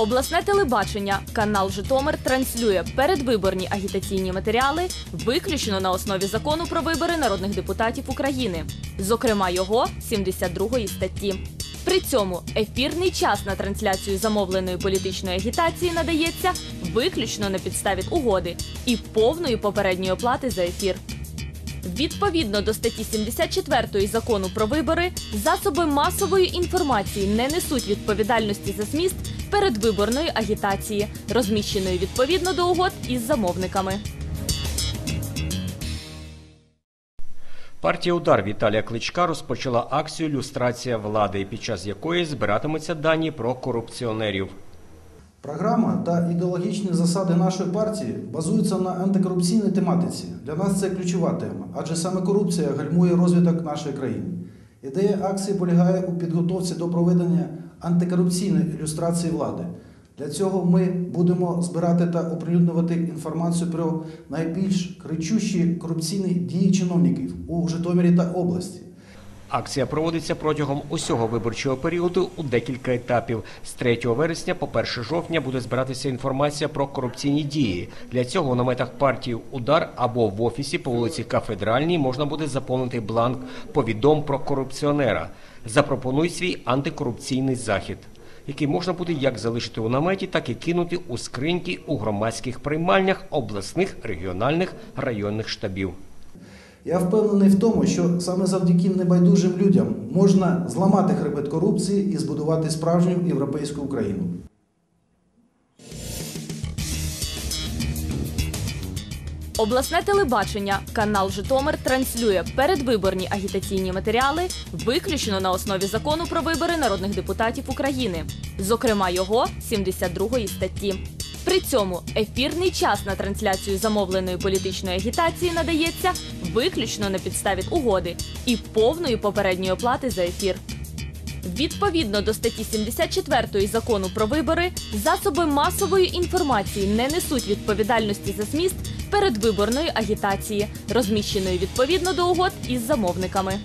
Обласне телебачення, канал Житомир транслює передвиборні агітаційні матеріали виключно на основі закону про вибори народних депутатів України, зокрема його 72 статті. При цьому ефірний час на трансляцію замовленої політичної агітації надається виключно на підставі угоди і повної попередньої оплати за ефір. Відповідно до статті 74 закону про вибори, засоби масової інформації не несуть відповідальності за зміст передвиборної агітації, розміщеної відповідно до угод із замовниками. Партія Удар Віталія Кличка розпочала акцію Люстрація влади, під час якої збиратимуться дані про корупціонерів. Програма та ідеологічні засади нашої партії базуються на антикорупційній тематиці. Для нас це ключова тема, адже саме корупція гальмує розвиток нашої країни. Ідея акції полягає у підготовці до проведення антикорупційної ілюстрації влади. Для цього ми будемо збирати та оприлюднювати інформацію про найбільш кричущі корупційні дії чиновників у Житомирі та області. Акція проводиться протягом усього виборчого періоду у декілька етапів. З 3 вересня по 1 жовтня буде збиратися інформація про корупційні дії. Для цього у наметах партії Удар або в офісі по вулиці Кафедральній можна буде заповнити бланк Повідом про корупціонера. Запропонуй свій антикорупційний захід. Який можна буде як залишити у наметі, так і кинути у скриньки у громадських приймальнях обласних, регіональних, районних штабів. Я впевнений в тому, що саме завдяки небайдужим людям можна зламати хребет корупції і збудувати справжню європейську Україну. Обласне телебачення, канал Житомир транслює передвиборні агітаційні матеріали виключно на основі закону про вибори народних депутатів України, зокрема його 72 статті. При цьому ефірний час на трансляцію замовленої політичної агітації надається виключно на підставі угоди і повної попередньої оплати за ефір. Відповідно до статті 74 закону про вибори, засоби масової інформації не несуть відповідальності за зміст передвиборної агітації, розміщеної відповідно до угод із замовниками.